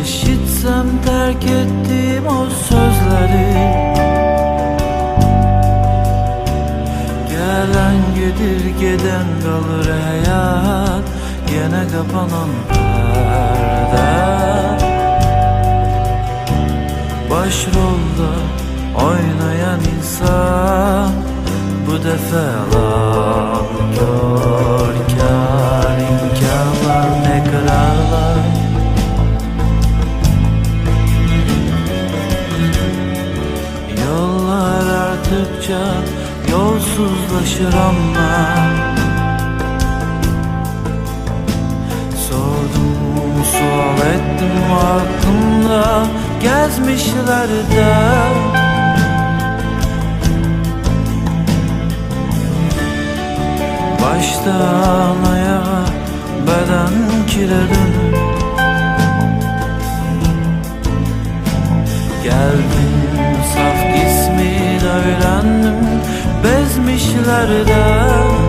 Eşitsem terk ettiğim o sözleri. Gelen gelir giden kalır hayat. Gene kapanan Yollar arttıkça yolsuzlaşır ama. Sordum sual ettim hakkında gezmişler de Baştan ayağa beden kiredim Bezmişler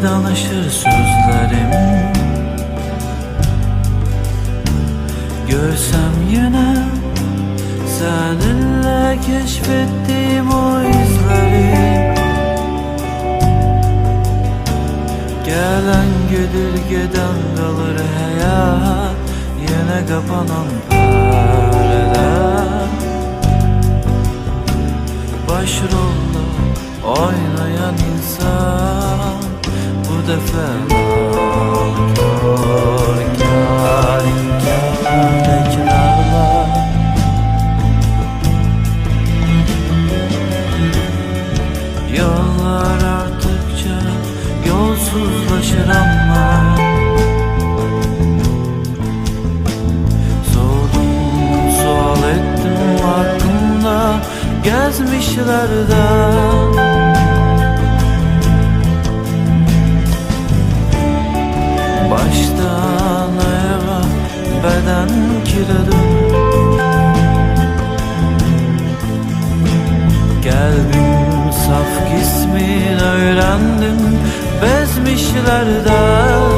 Seni danışır sözlerim. Görsem yine Seninle keşfettiğim o Yollar arttıkça yolsuzlaşır ama. Sordum sual ettim hakkında gezmişler Bezmişler de